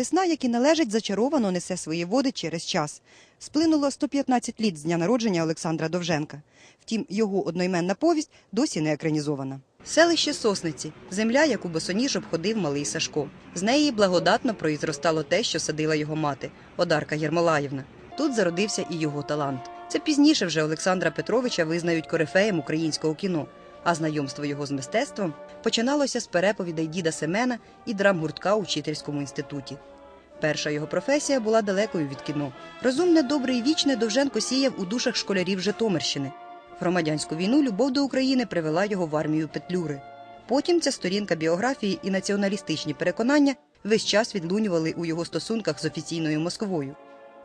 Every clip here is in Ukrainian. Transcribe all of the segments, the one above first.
Десна, як і належить, зачаровано несе свої води через час. Сплинуло 115 літ з дня народження Олександра Довженка. Втім, його одноіменна повість досі не екранізована. Селище Сосниці земля, яку босоніж обходив малий Сашко. З неї благодатно произростало те, що садила його мати Одарка Єрмолаївна. Тут зародився і його талант. Це пізніше вже Олександра Петровича визнають корифеєм українського кіно. А знайомство його з мистецтвом починалося з переповідей діда Семена і драмгуртка у вчительському інституті. Перша його професія була далекою від кіно. Розумне, добре і вічне Довженко сіяв у душах школярів Житомирщини. В громадянську війну любов до України привела його в армію Петлюри. Потім ця сторінка біографії і націоналістичні переконання весь час відлунювали у його стосунках з офіційною Москвою.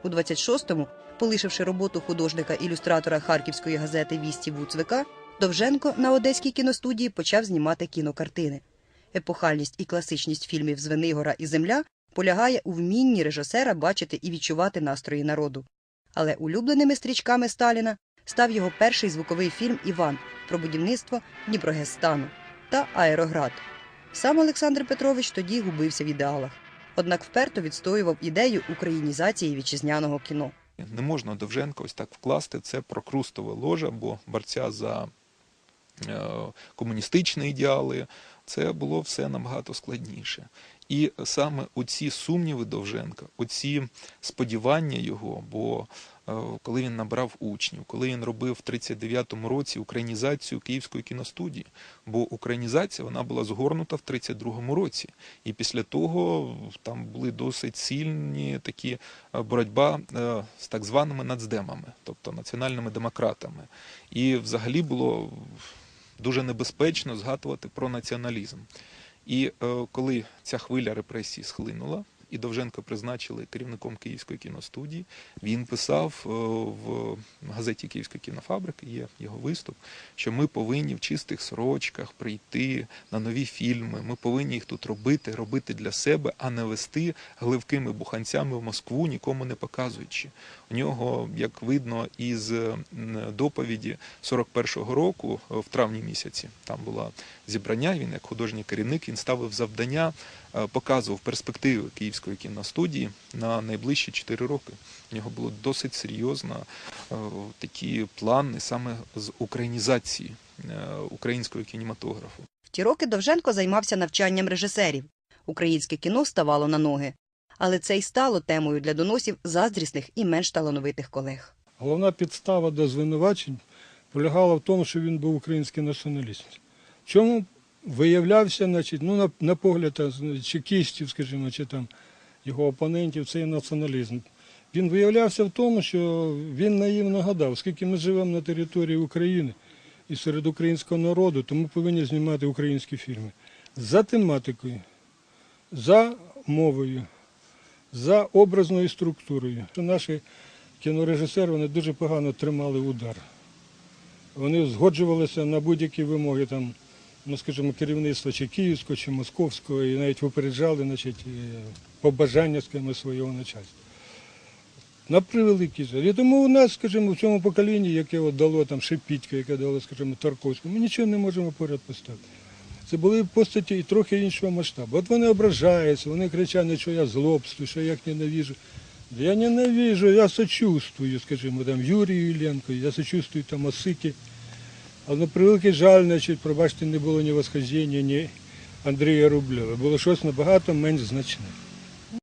У 26-му, полишивши роботу художника-ілюстратора харківської газети Вісті Вуцвика, Довженко на одеській кіностудії почав знімати кінокартини. Епохальність і класичність фільмів Звенигора і Земля полягає у вмінні режисера бачити і відчувати настрої народу. Але улюбленими стрічками Сталіна став його перший звуковий фільм Іван про будівництво Дніпрогесстану та Аероград. Сам Олександр Петрович тоді губився в ідеалах, однак вперто відстоював ідею українізації вітчизняного кіно. Не можна Довженка ось так вкласти це прокрустове ложа, бо борця за комуністичні ідеали, це було все набагато складніше. І саме оці сумніви Довженка, оці сподівання його, бо е, коли він набрав учнів, коли він робив в 39-му році українізацію Київської кіностудії, бо українізація вона була згорнута в 32-му році, і після того там були досить сильні такі е, боротьба е, з так званими нацдемами, тобто національними демократами. І взагалі було дуже небезпечно згадувати про націоналізм. І е, коли ця хвиля репресій схлинула, і Довженка призначили керівником Київської кіностудії, він писав е, в газеті Київська кінофабрика, є його виступ, що ми повинні в чистих сорочках прийти на нові фільми. Ми повинні їх тут робити, робити для себе, а не вести гливкими буханцями в Москву, нікому не показуючи. У нього, як видно, із доповіді 41-го року, е, в травні місяці, там було зібрання. Він як художній керівник він ставив завдання, е, показував перспективи Київської кіностудії на найближчі 4 роки. У нього було досить серйозно е, такі плани саме з українізації е, українського кінематографу. В ті роки Довженко займався навчанням режисерів. Українське кіно ставало на ноги. Але це й стало темою для доносів заздрісних і менш талановитих колег. Головна підстава до звинувачень полягала в тому, що він був український націоналіст. В чому виявлявся, значить, ну, на, на погляд чекістів, скажімо, чи там його опонентів, цей націоналізм. Він виявлявся в тому, що він наївно гадав, оскільки ми живемо на території України і серед українського народу, то ми повинні знімати українські фільми за тематикою, за мовою, за образною структурою. Наші кінорежисери вони дуже погано тримали удар. Вони згоджувалися на будь-які вимоги, там, ну, скажімо, керівництва чи київського, чи московського, і навіть випереджали значить, е, побажання скажімо, свого начальства. На превеликий жаль. І тому у нас, скажімо, в цьому поколінні, яке от дало там Шепітька, яке дало, скажімо, Тарковському, ми нічого не можемо поряд поставити. Це були постаті і трохи іншого масштабу. От вони ображаються, вони кричать, що я злобствую, що я їх ненавижу. Я ненавижу, я сочувствую, скажімо, там Юрію Ілленко, я сочувствую там Осикі. Але на превеликий жаль, значить, пробачте, не було ні восхождення, ні Андрія Рубльова. Було щось набагато менш значне.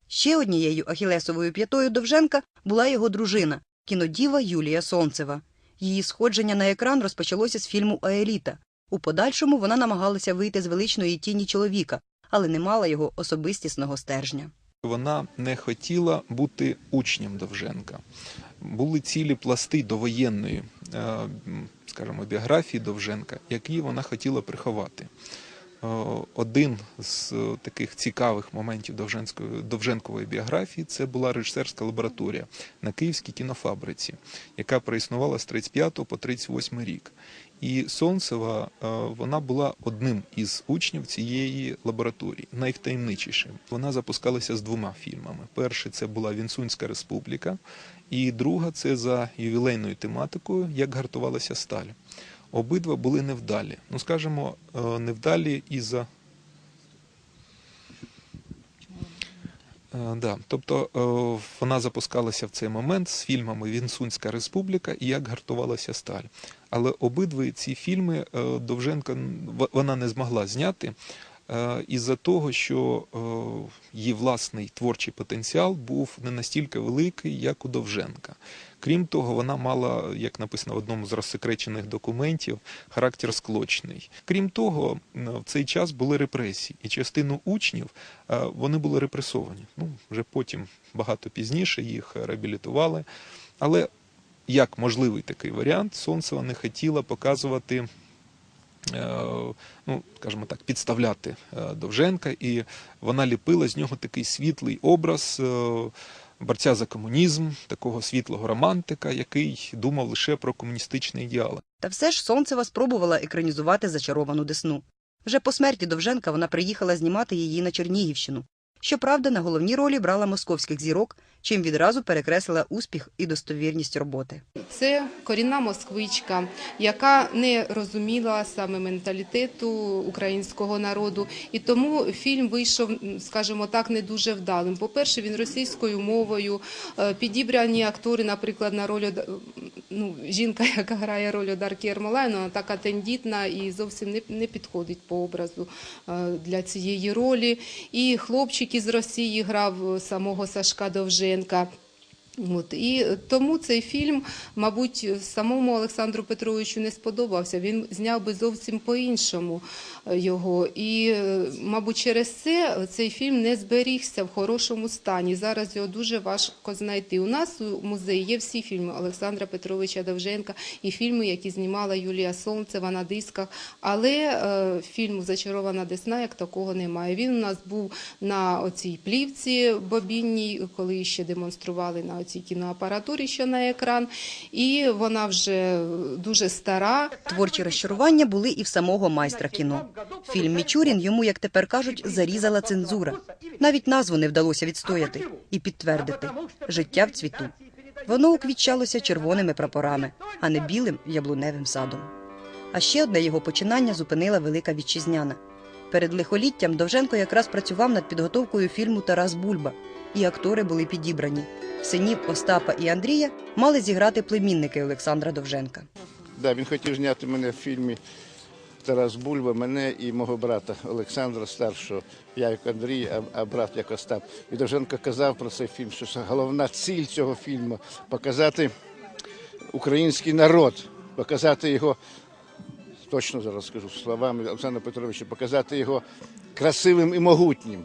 Ще однією ахілесовою п'ятою Довженка була його дружина, кінодіва Юлія Сонцева. Її сходження на екран розпочалося з фільму Аеліта. У подальшому вона намагалася вийти з величної тіні чоловіка, але не мала його особистісного стержня. Вона не хотіла бути учнем Довженка. Були цілі пласти довоєнної, е, скажімо, біографії Довженка, які вона хотіла приховати. Е, Один з е, таких цікавих моментів Довженкової біографії це була режисерська лабораторія на Київській кінофабриці, яка проіснувала з 35 по 38 рік. І Сонцева е, вона була одним із учнів цієї лабораторії, найвтаємничішим. Вона запускалася з двома фільмами. Перший це була Вінсунська республіка, і друга це за ювілейною тематикою, як гартувалася сталь. Обидва були невдалі. Ну, скажімо, е, невдалі і за Да. Тобто е, вона запускалася в цей момент з фільмами Вінсунська республіка і як гартувалася сталь. Але обидві ці фільми Довженка в- вона не змогла зняти е, із-за того, що е, її власний творчий потенціал був не настільки великий, як у Довженка. Крім того, вона мала, як написано в одному з розсекречених документів, характер склочний. Крім того, в цей час були репресії, і частину учнів е, вони були репресовані. Ну, вже потім, багато пізніше, їх реабілітували. Але як можливий такий варіант, Сонцева не хотіла показувати, е, ну, скажімо так, підставляти е, Довженка, і вона ліпила з нього такий світлий образ. е, Борця за комунізм, такого світлого романтика, який думав лише про комуністичні ідеали. Та все ж Сонцева спробувала екранізувати зачаровану Десну. Вже по смерті Довженка вона приїхала знімати її на Чернігівщину. Щоправда, на головній ролі брала московських зірок, чим відразу перекреслила успіх і достовірність роботи. Це корінна москвичка, яка не розуміла саме менталітету українського народу, і тому фільм вийшов, скажімо так, не дуже вдалим. По-перше, він російською мовою е, підібрані актори, наприклад, на роль ну, жінка, яка грає роль Одарки Ермолаївна, вона така тендітна і зовсім не, не підходить по образу е, для цієї ролі. І хлопчик із Росії грав е, самого Сашка Довженка. От і тому цей фільм, мабуть, самому Олександру Петровичу не сподобався. Він зняв би зовсім по-іншому е, його. І, е, мабуть, через це цей фільм не зберігся в хорошому стані. Зараз його дуже важко знайти. У нас у музеї є всі фільми Олександра Петровича Довженка і фільми, які знімала Юлія Сонцева на дисках. Але е, фільму Зачарована Десна як такого немає. Він у нас був на оцій плівці бобінній, коли ще демонстрували на оцій кіноапаратурі, що на екран. І вона вже дуже стара. Творчі розчарування були і в самого майстра кіно. Фільм Мічурін йому, як тепер кажуть, зарізала цензура. Навіть назву не вдалося відстояти і підтвердити життя в цвіту. Воно уквітчалося червоними прапорами, а не білим яблуневим садом. А ще одне його починання зупинила велика вітчизняна. Перед лихоліттям Довженко якраз працював над підготовкою фільму Тарас Бульба, і актори були підібрані. Синів Остапа і Андрія мали зіграти племінники Олександра Довженка. Да, він хотів зняти мене в фільмі Тарас Бульба, мене і мого брата Олександра старшого, я як Андрій, а, брат як Остап. І Довженко казав про цей фільм, що головна ціль цього фільму показати український народ, показати його, точно зараз скажу словами Олександра Петровича, показати його красивим і могутнім,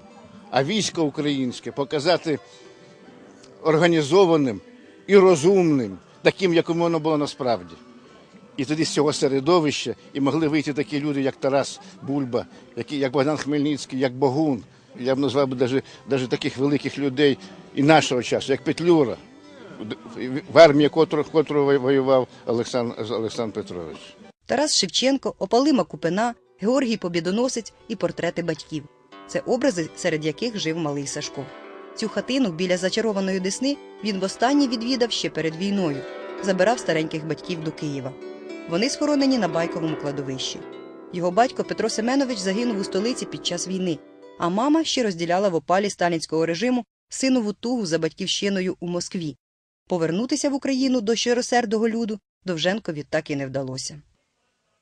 а військо українське показати організованим і розумним, таким, яким воно було насправді. І тоді з цього середовища і могли вийти такі люди, як Тарас Бульба, які, як Богдан Хмельницький, як Богун. Я б назвав навіть, навіть таких великих людей і нашого часу, як Петлюра, в армії котрого, воював Олександр, Олександр Петрович. Тарас Шевченко, Опалима Купина, Георгій Побєдоносець і портрети батьків. Це образи, серед яких жив малий Сашко. Цю хатину біля зачарованої Десни він востаннє відвідав ще перед війною, забирав стареньких батьків до Києва. Вони схоронені на байковому кладовищі. Його батько Петро Семенович загинув у столиці під час війни, а мама ще розділяла в опалі сталінського режиму синову тугу за батьківщиною у Москві. Повернутися в Україну до щиросердого люду Довженкові так і не вдалося.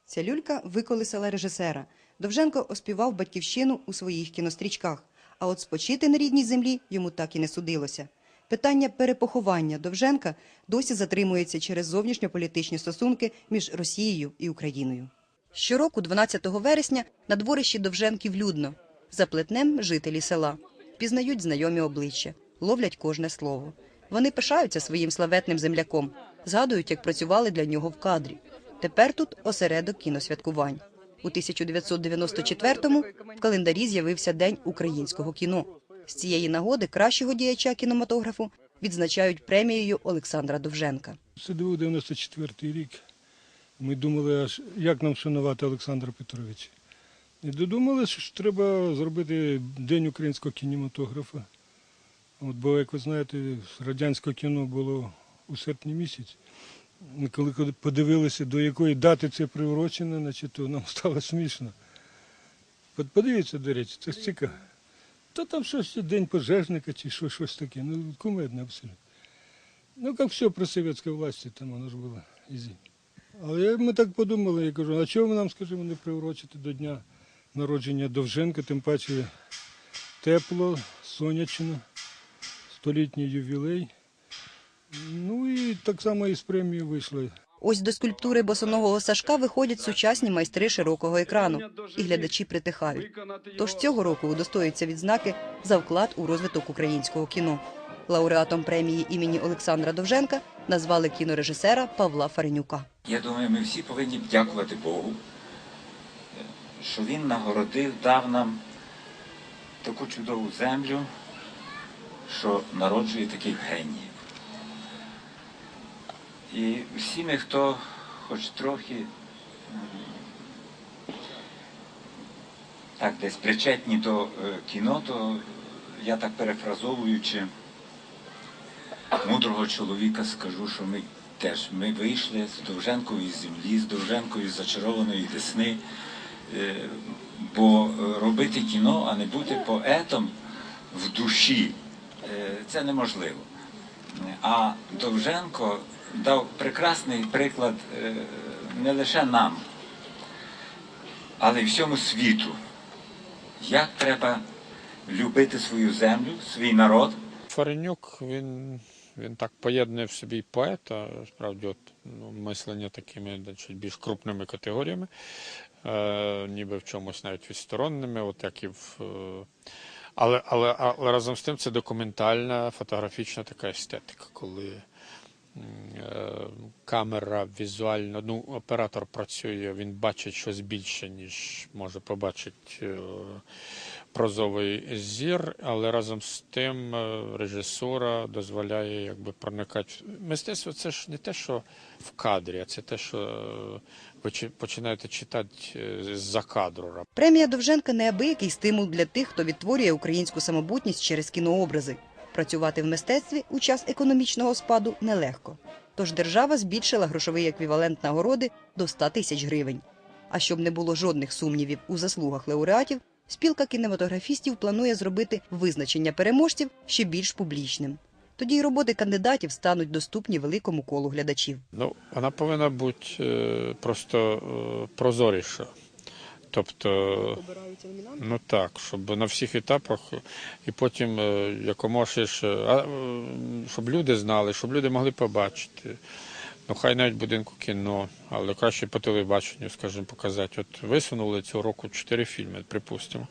Ця люлька виколисала режисера. Довженко оспівав батьківщину у своїх кінострічках, а от спочити на рідній землі йому так і не судилося. Питання перепоховання Довженка досі затримується через зовнішньополітичні стосунки між Росією і Україною. Щороку, 12 вересня, на дворищі Довженків людно. За плетнем жителі села. Пізнають знайомі обличчя, ловлять кожне слово. Вони пишаються своїм славетним земляком, згадують, як працювали для нього в кадрі. Тепер тут осередок кіносвяткувань. У 1994-му в календарі з'явився День українського кіно. З цієї нагоди кращого діяча кінематографу відзначають премією Олександра Довженка. Це був 94-й рік. Ми думали, аж як нам шанувати Олександра Петровича. І додумалися, що треба зробити День українського кінематографа. От, бо, як ви знаєте, радянське кіно було у серпні місяці. Ми коли подивилися, до якої дати це приурочено, значить, то нам стало смішно. Подивіться, до речі, це ж цікаво. Та там щось день пожежника чи що, щось таке. Ну, кумедне абсолютно. Ну, як все при совєтській власті, там воно ж було ізі. Але ми так подумали, я кажу, а чого ви нам, скажімо, не приурочити до дня народження Довженка, тим паче тепло, сонячно, столітній ювілей. Ну і так само і з премії вийшли. Ось до скульптури босоногого Сашка виходять сучасні майстри широкого екрану, і глядачі притихають. Тож цього року удостоюються відзнаки за вклад у розвиток українського кіно. Лауреатом премії імені Олександра Довженка назвали кінорежисера Павла Фаренюка. Я думаю, ми всі повинні дякувати Богу, що Він нагородив, дав нам таку чудову землю, що народжує таких геніїв. І всі ми, хто хоч трохи так десь причетні до е, кіно, то я так перефразовуючи мудрого чоловіка скажу, що ми теж ми вийшли з Довженкової землі, з Довженкової зачарованої десни. Е, Бо е, робити кіно, а не бути поетом в душі це неможливо. А Довженко дав прекрасний приклад е, не лише нам, але й всьому світу. Як треба любити свою землю, свій народ. Фаренюк, він, він так поєднує в собі поета, справді, от, ну, мислення такими значить, більш крупними категоріями, е, ніби в чомусь навіть відсторонними, от як і в. Е, але, але, але разом з тим це документальна фотографічна така естетика, коли камера візуально, ну, оператор працює, він бачить щось більше, ніж може побачити е, прозовий зір, але разом з тим е, режисура дозволяє якби проникати. Мистецтво це ж не те, що в кадрі, а це те, що е, ви починаєте читати е, з-за кадру. Премія Довженка неабиякий стимул для тих, хто відтворює українську самобутність через кінообрази. Працювати в мистецтві у час економічного спаду нелегко. Тож держава збільшила грошовий еквівалент нагороди до 100 тисяч гривень. А щоб не було жодних сумнівів у заслугах лауреатів, спілка кінематографістів планує зробити визначення переможців ще більш публічним. Тоді й роботи кандидатів стануть доступні великому колу глядачів. Ну, вона повинна бути е, просто е, прозоріша. Тобто, ну так, щоб на всіх етапах, і потім е, якомога ширше, е, щоб люди знали, щоб люди могли побачити. Ну, хай навіть будинку кіно, але краще по телебаченню, скажімо, показати. От висунули цього року чотири фільми, припустимо.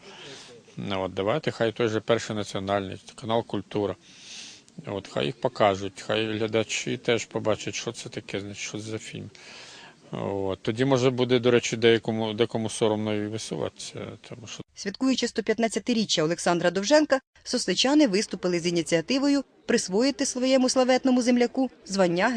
Ну, от, давайте, хай той же перший національний, канал Культура. От, хай їх покажуть, хай глядачі теж побачать, що це таке, значить, що це за фільм. От. Тоді, може, буде, до речі, деякому, декому соромно і висуватися, тому що Святкуючи 115-річчя Олександра Довженка, сосличани виступили з ініціативою присвоїти своєму славетному земляку звання